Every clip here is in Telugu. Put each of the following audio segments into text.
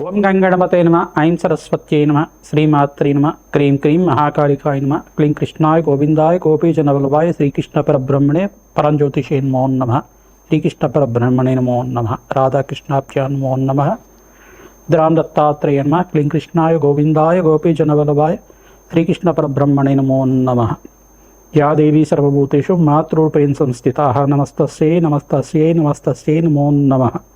ఓం గంగణమతే నమ. ఐం సరస్వత్యై నమ. శ్రీమాత్రి నమ. క్రీం క్రీం మహాకాళికాయ నమ. క్లీం కృష్ణాయ గోవిందాయ గోపీజన వల్లభాయ శ్రీకృష్ణ పరబ్రహ్మణే పరంజ్యోతిషే నమో నమ. శ్రీకృష్ణ పరబ్రహ్మణే నమో నమ. రాధాకృష్ణాభ్యా నమో నమ. ద్రాం దత్తాత్రేయ నమ. క్లీం కృష్ణాయ గోవిందాయ గోపీజన వల్లభాయ శ్రీకృష్ణ పరబ్రహ్మణే నమో నమ. యా దేవీ సర్వభూతేషు మాతృరూపేణ సంస్థిత. నమస్తస్యై నమస్తస్యై నమస్తస్యై నమో నమః.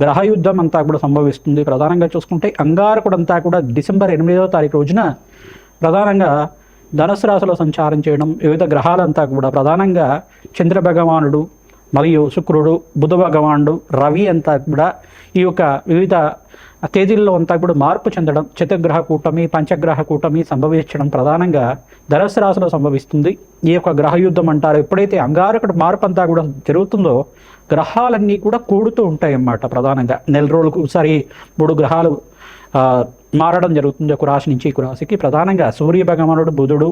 గ్రహయుద్ధం అంతా కూడా సంభవిస్తుంది. ప్రధానంగా చూసుకుంటే అంగారకుడు అంతా కూడా డిసెంబర్ ఎనిమిదవ తారీఖు రోజున ప్రధానంగా ధనుసు రాశిలో సంచారం చేయడం వివిధ గ్రహాలంతా కూడా ప్రధానంగా చంద్ర భగవానుడు మరియు శుక్రుడు బుధ భగవానుడు రవి అంతా కూడా ఈ యొక్క వివిధ తేదీల్లో అంతా కూడా మార్పు చెందడం చతుర్గ్రహ కూటమి పంచగ్రహ కూటమి సంభవించడం ప్రధానంగా ధనస్సు రాశిలో సంభవిస్తుంది. ఈ యొక్క గ్రహయుద్ధం అంటారు. ఎప్పుడైతే అంగారకుడు మార్పు అంతా కూడా జరుగుతుందో గ్రహాలన్నీ కూడా కూడుతూ ఉంటాయి అన్నమాట ప్రధానంగా. నెల రోజులకు ఒకసారి మూడు గ్రహాలు మారడం జరుగుతుంది. ఒక రాశి నుంచి ఇంకో రాశికి. ప్రధానంగా సూర్య భగవానుడు బుధుడు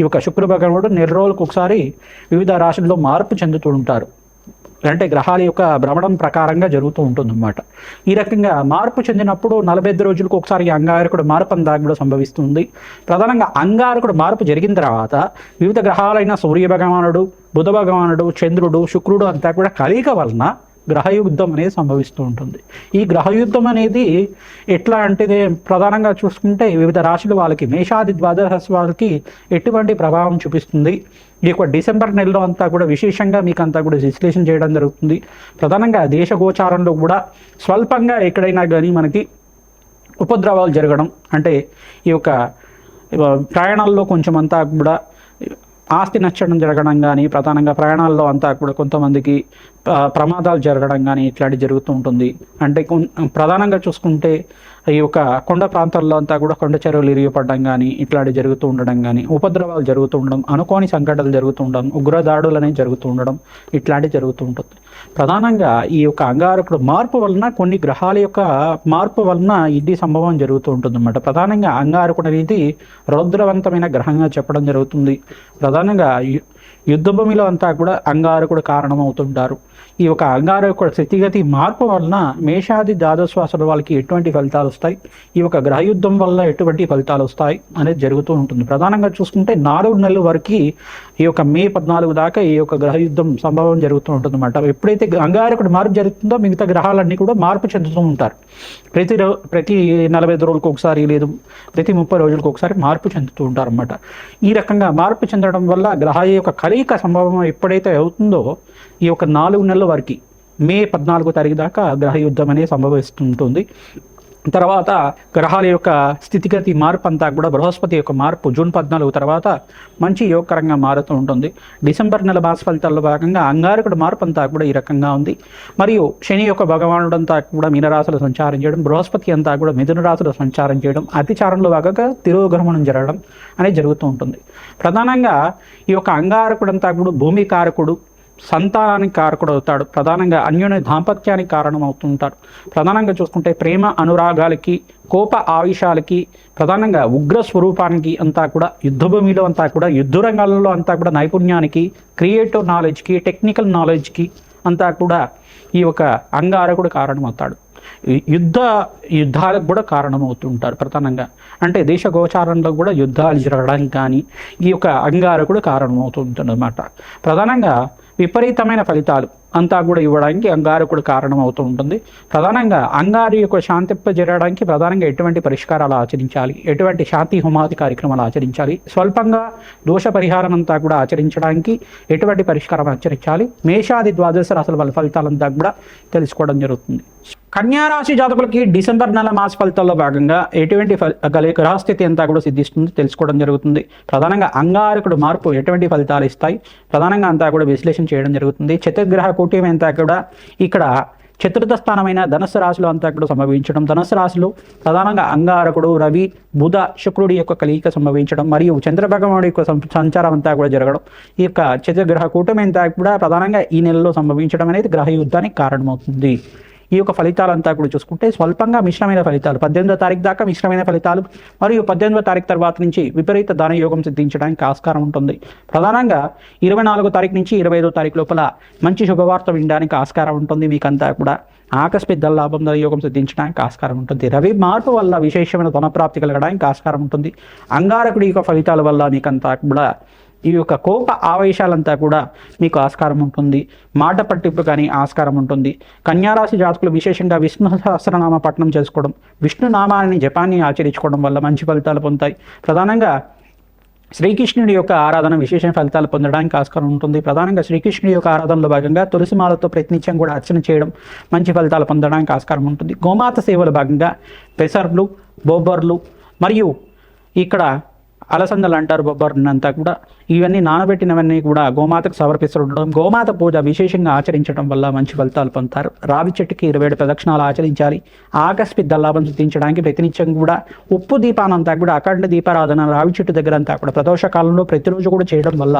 ఈ యొక్క శుక్ర భగవానుడు నెల రోజులకు ఒకసారి వివిధ రాశుల్లో మార్పు చెందుతూ ఉంటారు. అంటే గ్రహాల యొక్క భ్రమణం ప్రకారంగా జరుగుతూ ఉంటుందన్నమాట. ఈ రకంగా మార్పు చెందినప్పుడు నలభై ఐదు రోజులకు ఒకసారి అంగారకుడు మార్పు అంతా కూడా సంభవిస్తుంది. ప్రధానంగా అంగారకుడు మార్పు జరిగిన తర్వాత వివిధ గ్రహాలైన సూర్య భగవానుడు బుధ భగవానుడు చంద్రుడు శుక్రుడు అంతా కూడా కలయిక వలన గ్రహయుద్ధం అనేది సంభవిస్తూ ఉంటుంది. ఈ గ్రహయుద్ధం అనేది ఎట్లా అంటే ప్రధానంగా చూసుకుంటే వివిధ రాశుల వాళ్ళకి మేషాది ద్వాదశ రాశి వాళ్ళకి ఎటువంటి ప్రభావం చూపిస్తుంది. ఈ యొక్క డిసెంబర్ నెలలో అంతా కూడా విశేషంగా మీకు అంతా కూడా విశ్లేషణ చేయడం జరుగుతుంది. ప్రధానంగా దేశ గోచారంలో కూడా స్వల్పంగా ఎక్కడైనా కానీ మనకి ఉపద్రవాలు జరగడం అంటే ఈ యొక్క ప్రయాణాల్లో కొంచెం అంతా కూడా ఆస్తి నచ్చడం జరగడం కానీ ప్రధానంగా ప్రయాణాల్లో అంతా కూడా కొంతమందికి ప్రమాదాలు జరగడం కానీ ఇట్లాంటి జరుగుతూ ఉంటుంది. అంటే ప్రధానంగా చూసుకుంటే ఈ యొక్క కొండ ప్రాంతాల్లో అంతా కూడా కొండ చెరువులు ఇరిగిపడడం కానీ ఇట్లాంటి జరుగుతూ ఉండడం కానీ ఉపద్రవాలు జరుగుతూ ఉండడం అనుకోని సంఘటనలు జరుగుతూ ఉండడం ఉగ్రదాడులు అనేవి జరుగుతూ ఉండడం ఇట్లాంటివి జరుగుతూ ఉంటుంది. ప్రధానంగా ఈ యొక్క అంగారకుడు మార్పు వలన కొన్ని గ్రహాల యొక్క మార్పు వలన ఇది సంభవం జరుగుతూ ఉంటుంది అన్నమాట ప్రధానంగా అంగారకుడు అనేది రౌద్రవంతమైన గ్రహంగా చెప్పడం జరుగుతుంది. ప్రధానంగా యుద్ధభూమిలో యుద్ధ భూమిలో అంతా కూడా అంగారకుడు కారణమవుతుంటారు. ఈ యొక్క అంగారకుడు స్థితిగతి మార్పు వలన మేషాది ద్వాదశ్వాసుల వాళ్ళకి ఎటువంటి ఫలితాలు వస్తాయి? ఈ యొక్క గ్రహయుద్ధం వల్ల ఎటువంటి ఫలితాలు వస్తాయి? అనేది జరుగుతూ ఉంటుంది. ప్రధానంగా చూసుకుంటే నాలుగు నెలల వరకు ఈ యొక్క మే పద్నాలుగు దాకా ఈ యొక్క గ్రహయుద్ధం సంభవం జరుగుతూ ఉంటుంది అన్నమాట ఎప్పుడైతే అంగారకుడు మార్పు జరుగుతుందో మిగతా గ్రహాలన్నీ కూడా మార్పు చెందుతూ ఉంటారు. ప్రతి రో ప్రతి నలభై ఐదు రోజులకు ఒకసారి లేదు ప్రతి ముప్పై రోజులకు ఒకసారి మార్పు చెందుతూ ఉంటారు అనమాట ఈ రకంగా మార్పు చెందడం వల్ల గ్రహాల యొక్క కలయిక సంభవం ఎప్పుడైతే అవుతుందో ఈ యొక్క నాలుగు నెలల వరకు మే పద్నాలుగో తారీఖు దాకా గ్రహ యుద్ధం అనేది సంభవిస్తుంటుంది. తర్వాత గ్రహాల యొక్క స్థితిగతి మార్పు అంతా కూడా బృహస్పతి యొక్క మార్పు జూన్ పద్నాలుగు తర్వాత మంచి యోగకరంగా మారుతూ ఉంటుంది. డిసెంబర్ నెల మాస ఫలితాల్లో భాగంగా అంగారకుడు మార్పు అంతా కూడా ఈ రకంగా ఉంది. మరియు శని యొక్క భగవానుడు అంతా కూడా మీనరాశులు సంచారం చేయడం బృహస్పతి అంతా కూడా మిథున రాశులు సంచారం చేయడం అతిచారంలో భాగంగా తిరోగమనం జరగడం అనేది జరుగుతూ ఉంటుంది. ప్రధానంగా ఈ యొక్క అంగారకుడు అంతా కూడా భూమి కారకుడు సంతానానికి కారకుడు అవుతాడు ప్రధానంగా అన్యోన్య దాంపత్యానికి కారణం అవుతుంటాడు ప్రధానంగా చూసుకుంటే ప్రేమ అనురాగాలకి కోప ఆవేశాలకి ప్రధానంగా ఉగ్ర స్వరూపానికి అంతా కూడా యుద్ధ భూమిలో అంతా కూడా యుద్ధ రంగాలలో అంతా కూడా నైపుణ్యానికి క్రియేటివ్ నాలెడ్జ్కి టెక్నికల్ నాలెడ్జ్కి అంతా కూడా ఈ యొక్క అంగారకుడు కారణమవుతాడు. ఈ యుద్ధ యుద్ధాలకు కూడా కారణమవుతుంటారు ప్రధానంగా. అంటే దేశ గోచారంలో కూడా యుద్ధాలు జరగడానికి కానీ ఈ యొక్క అంగారకుడు కారణమవుతుంటుందన్నమాట ప్రధానంగా విపరీతమైన ఫలితాలు. అంతా కూడా ఇవ్వడానికి అంగారకుడు కారణం అవుతూ ఉంటుంది. ప్రధానంగా అంగారు యొక్క శాంతింప జరగడానికి ప్రధానంగా ఎటువంటి పరిష్కారాలు ఆచరించాలి? ఎటువంటి శాంతి హోమాది కార్యక్రమాలు ఆచరించాలి? స్వల్పంగా దోష పరిహారం అంతా కూడా ఆచరించడానికి ఎటువంటి పరిష్కారం ఆచరించాలి? మేషాది ద్వాదశ రాశుల వల్ల ఫలితాలంతా కూడా తెలుసుకోవడం జరుగుతుంది. కన్యారాశి జాతకులకి డిసెంబర్ నెల మాస ఫలితాల్లో భాగంగా ఎటువంటి ఫలి- గ్రహస్థితి అంతా కూడా సిద్ధిస్తుంది తెలుసుకోవడం జరుగుతుంది. ప్రధానంగా అంగారకుడు మార్పు ఎటువంటి ఫలితాలు ఇస్తాయి? ప్రధానంగా అంతా కూడా విశ్లేషణ చేయడం జరుగుతుంది. చతుర్గ్రహ కూటమి అంతా కూడా ఇక్కడ చతుర్థ స్థానమైన ధనస్సు రాశిలో అంతా కూడా సంభవించడం. ధనస్సు రాశిలో ప్రధానంగా అంగారకుడు రవి బుధ శుక్రుడి యొక్క కలియిక సంభవించడం మరియు చంద్రభగవానుడి యొక్క సంచారం అంతా కూడా జరగడం. ఈ యొక్క చతుర్గ్రహ కూటమి అంతా కూడా ప్రధానంగా ఈ నెలలో సంభవించడం అనేది గ్రహ యుద్ధానికి కారణమవుతుంది. ఈ యొక్క ఫలితాలంతా కూడా చూసుకుంటే స్వల్పంగా మిశ్రమైన ఫలితాలు. పద్దెనిమిదో తారీఖు దాకా మిశ్రమైన ఫలితాలు మరియు పద్దెనిమిదో తారీఖు తర్వాత నుంచి విపరీత ధన యోగం సిద్ధించడానికి ఆస్కారం ఉంటుంది. ప్రధానంగా ఇరవై నాలుగో తారీఖు నుంచి ఇరవై ఐదో తారీఖు లోపల మంచి శుభవార్త వినడానికి ఆస్కారం ఉంటుంది. మీకంతా కూడా ఆకస్మిక ధన లాభం ధన యోగం సిద్ధించడానికి ఆస్కారం ఉంటుంది. రవి మార్పు వల్ల విశేషమైన ధనప్రాప్తి కలగడానికి ఆస్కారం ఉంటుంది. అంగారకుడి యొక్క ఫలితాల వల్ల మీకంతా కూడా ఈ యొక్క కోప ఆవేశాలంతా కూడా మీకు ఆస్కారం ఉంటుంది. మాట పట్టింపు కానీ ఆస్కారం ఉంటుంది. కన్యారాశి జాతకులు విశేషంగా విష్ణు సహస్రనామ పఠనం చేసుకోవడం విష్ణు నామాన్ని జపాన్ని ఆచరించుకోవడం వల్ల మంచి ఫలితాలు పొందుతాయి. ప్రధానంగా శ్రీకృష్ణుడి యొక్క ఆరాధన విశేష ఫలితాలు పొందడానికి ఆస్కారం ఉంటుంది. ప్రధానంగా శ్రీకృష్ణుడి యొక్క ఆరాధనలో భాగంగా తులసిమాలతో ప్రయత్నించడం కూడా అర్చన చేయడం మంచి ఫలితాలు పొందడానికి ఆస్కారం ఉంటుంది. గోమాత సేవలో భాగంగా పెసర్లు బొబ్బర్లు మరియు ఇక్కడ అలసందలు అంటారు బొబ్బర్నంతా కూడా. ఇవన్నీ నానబెట్టినవన్నీ కూడా గోమాతకు సమర్పిస్తుండడం గోమాత పూజ విశేషంగా ఆచరించడం వల్ల మంచి ఫలితాలు పొందుతారు. రావి చెట్టుకి ఇరవై ఏడు ప్రదక్షిణాలు ఆచరించాలి. ఆకస్మిక దల్లాభం సిద్ధించడానికి ప్రతినిత్యం కూడా ఉప్పు దీపానంతా కూడా అఖండ దీపారాధన రావి చెట్టు దగ్గర అంతా కూడా ప్రదోష కాలంలో ప్రతిరోజు కూడా చేయడం వల్ల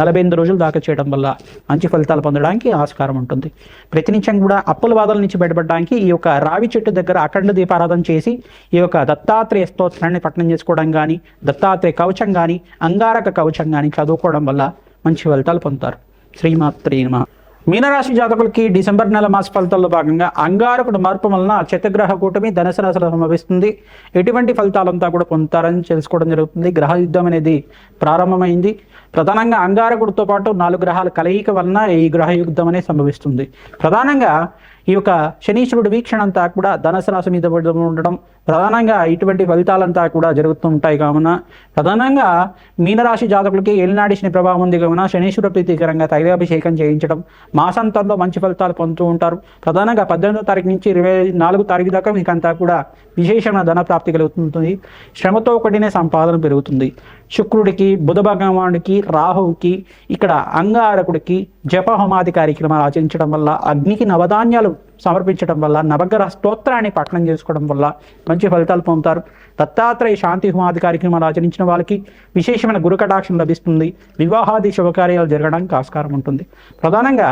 నలభై ఎనిమిది రోజులు దాకా చేయడం వల్ల మంచి ఫలితాలు పొందడానికి ఆస్కారం ఉంటుంది. ప్రతినిత్యం కూడా అప్పుల బాధల నుంచి బయటపడడానికి ఈ యొక్క రావి చెట్టు దగ్గర అఖండ దీపారాధన చేసి ఈ యొక్క దత్తాత్రేయ స్తోత్రాన్ని పఠనం చేసుకోవడం కానీ దత్తాత్రేయ కవచం కానీ అంగారక కవచం కానీ చదువుకోవడం వల్ల మంచి ఫలితాలు పొందుతారు. శ్రీమాత్రీమ మీనరాశి జాతకులకి డిసెంబర్ నెల మాస ఫలితాల్లో భాగంగా అంగారకుడు మార్పు వలన చతుర్గ్రహ కూటమి ధనుసు రాశిలో సంభవిస్తుంది. ఎటువంటి ఫలితాలంతా కూడా పొందుతారని తెలుసుకోవడం జరుగుతుంది. గ్రహ యుద్ధం అనేది ప్రారంభమైంది. ప్రధానంగా అంగారకుడితో పాటు నాలుగు గ్రహాల కలయిక వలన ఈ గ్రహ యుద్ధం అనేది సంభవిస్తుంది. ప్రధానంగా ఈ యొక్క శనీశ్వరుడు వీక్షణ అంతా కూడా ధనుసు రాశి మీద ఉండడం ప్రధానంగా ఇటువంటి ఫలితాలంతా కూడా జరుగుతూ ఉంటాయి. కావున ప్రధానంగా మీనరాశి జాతకులకి ఏలినాడి శని ప్రభావం ఉంది. కావున శనీశ్వర ప్రీతికరంగా తైలాభిషేకం చేయించడం మాసాంతంలో మంచి ఫలితాలు పొందుతూ ఉంటారు. ప్రధానంగా పద్దెనిమిదో తారీఖు నుంచి ఇరవై నాలుగు తారీఖు దాకా మీకంతా కూడా విశేషమైన ధన ప్రాప్తి కలుగుతుంది. శ్రమతో కూడిన సంపాదన పెరుగుతుంది. శుక్రుడికి బుధ భగవానుడికి రాహువుకి ఇక్కడ అంగారకుడికి జపహోమాది కార్యక్రమాలు ఆచరించడం వల్ల అగ్నికి నవధాన్యాలు సమర్పించడం వల్ల నవగ్రహ స్తోత్రాన్ని పఠనం చేసుకోవడం వల్ల మంచి ఫలితాలు పొందుతారు. దత్తాత్రేయ శాంతి హోమాది కార్యక్రమాలు ఆచరించిన వాళ్ళకి విశేషమైన గురు కటాక్షం లభిస్తుంది. వివాహాది శుభకార్యాలు జరగడానికి ఆస్కారం ఉంటుంది. ప్రధానంగా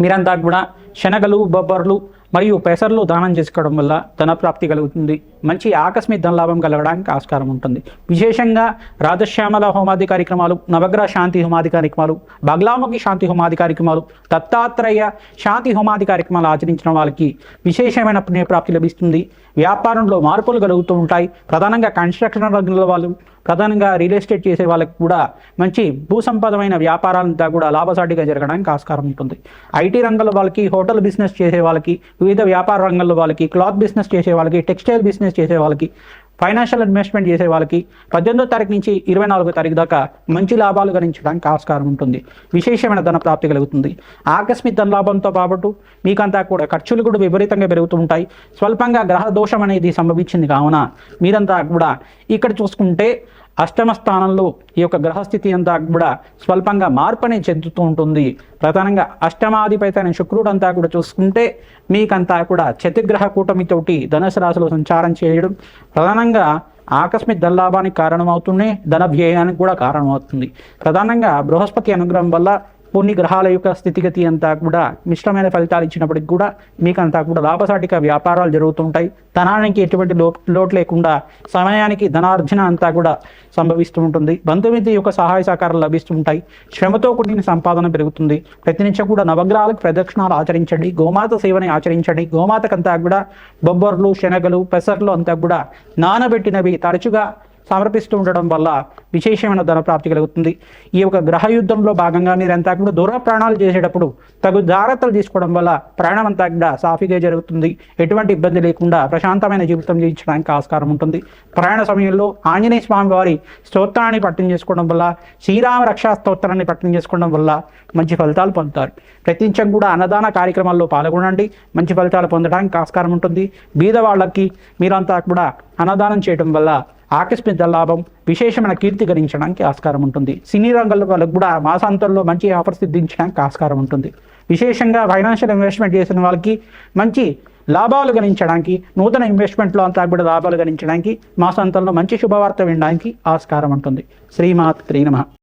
మీరంతా కూడా శనగలు బొబ్బర్లు మరియు పెసర్లు దానం చేసుకోవడం వల్ల ధనప్రాప్తి కలుగుతుంది. మంచి ఆకస్మిక ధనలాభం కలగడానికి ఆస్కారం ఉంటుంది. విశేషంగా రాధశ్యామల హోమాది కార్యక్రమాలు నవగ్రహ శాంతి హోమాది కార్యక్రమాలు బగ్లాముఖి శాంతి హోమాది కార్యక్రమాలు దత్తాత్రేయ శాంతి హోమాది కార్యక్రమాలు ఆచరించిన వాళ్ళకి విశేషమైన పుణ్యప్రాప్తి లభిస్తుంది. వ్యాపారంలో మార్పులు కలుగుతూ ఉంటాయి. ప్రధానంగా కన్స్ట్రక్షన్ రంగంలో వాళ్ళు ప్రధానంగా రియల్ ఎస్టేట్ చేసే వాళ్ళకి కూడా మంచి భూసంపదమైన వ్యాపారాలంతా కూడా లాభసాటిగా జరగడానికి ఆస్కారం ఉంటుంది. ఐటీ రంగంలో వాళ్ళకి హోటల్ బిజినెస్ చేసే వాళ్ళకి వివిధ వ్యాపార రంగంలో వాళ్ళకి క్లాత్ బిజినెస్ చేసే వాళ్ళకి టెక్స్టైల్ బిజినెస్ చేసే వాళ్ళకి ఫైనాన్షియల్ ఇన్వెస్ట్మెంట్ చేసే వాళ్ళకి పద్దెనిమిదో తారీఖు నుంచి ఇరవై నాలుగో తారీఖు దాకా మంచి లాభాలు గణించడానికి ఆస్కారం ఉంటుంది. విశేషమైన ధన ప్రాప్తి కలుగుతుంది. ఆకస్మిక ధన లాభంతో పాటు మీకంతా కూడా ఖర్చులు కూడా విపరీతంగా పెరుగుతూ ఉంటాయి. స్వల్పంగా గ్రహ దోషం అనేది సంభవించింది కావున మీరంతా కూడా ఇక్కడ చూసుకుంటే అష్టమ స్థానంలో ఈ యొక్క గ్రహస్థితి అంతా కూడా స్వల్పంగా మార్పు చెందుతూ ఉంటుంది. ప్రధానంగా అష్టమాధిపతి శుక్రుడు అంతా కూడా చూసుకుంటే మీకంతా కూడా చతిగ్రహ కూటమితోటి ధనుసు రాశిలో సంచారం చేయడం ప్రధానంగా ఆకస్మిక ధనలాభానికి కారణమవుతూనే ధన వ్యయానికి కూడా కారణమవుతుంది. ప్రధానంగా బృహస్పతి అనుగ్రహం వల్ల కొన్ని గ్రహాల యొక్క స్థితిగతి అంతా కూడా మిశ్రమైన ఫలితాలు ఇచ్చినప్పటికి కూడా మీకు అంతా కూడా లాభసాటిక వ్యాపారాలు జరుగుతుంటాయి ధనానికి ఎటువంటి లో లోటు లేకుండా సమయానికి ధనార్జన అంతా కూడా సంభవిస్తూ ఉంటుంది. బంధుమిత్రి యొక్క సహాయ సహకారాలు లభిస్తుంటాయి శ్రమతో కూడిన సంపాదన పెరుగుతుంది. ప్రతినిత్యం కూడా నవగ్రహాలకు ప్రదక్షిణాలు ఆచరించండి. గోమాత సేవని ఆచరించండి. గోమాతకంతా కూడా బొబ్బర్లు శనగలు పెసర్లు అంతా కూడా నానబెట్టినవి తరచుగా సమర్పిస్తూ ఉండడం వల్ల విశేషమైన ధన ప్రాప్తి కలుగుతుంది. ఈ యొక్క గ్రహ యుద్ధంలో భాగంగా అంతా కూడా దూర ప్రాణాలు చేసేటప్పుడు తగు జాగ్రత్తలు తీసుకోవడం వల్ల ప్రయాణం అంతా కూడా సాఫీగా జరుగుతుంది. ఎటువంటి ఇబ్బంది లేకుండా ప్రశాంతమైన జీవితం జీవించడానికి ఆస్కారం ఉంటుంది. ప్రయాణ సమయంలో ఆంజనేయ స్వామి వారి స్తోత్రాన్ని పట్టణం చేసుకోవడం వల్ల శ్రీరామ రక్షా స్తోత్రాన్ని పట్టణం చేసుకోవడం వల్ల మంచి ఫలితాలు పొందుతారు. ప్రతినిత్యం కూడా అన్నదాన కార్యక్రమాల్లో పాల్గొనండి. మంచి ఫలితాలు పొందడానికి ఆస్కారం ఉంటుంది. బీద వాళ్ళకి మీరంతా కూడా అన్నదానం చేయడం వల్ల ఆకస్మిక లాభం విశేషమైన కీర్తి గణించడానికి ఆస్కారం ఉంటుంది. సినీ రంగంలో వాళ్ళకు కూడా మాసాంతంలో మంచి ఆఫర్ సిద్ధించడానికి ఆస్కారం ఉంటుంది. విశేషంగా ఫైనాన్షియల్ ఇన్వెస్ట్మెంట్ చేసిన వాళ్ళకి మంచి లాభాలు గణించడానికి నూతన ఇన్వెస్ట్మెంట్లో అంతా కూడా లాభాలు గణించడానికి మాసాంతంలో మంచి శుభవార్త వినడానికి ఆస్కారం ఉంటుంది. శ్రీమాత్ శ్రీనమ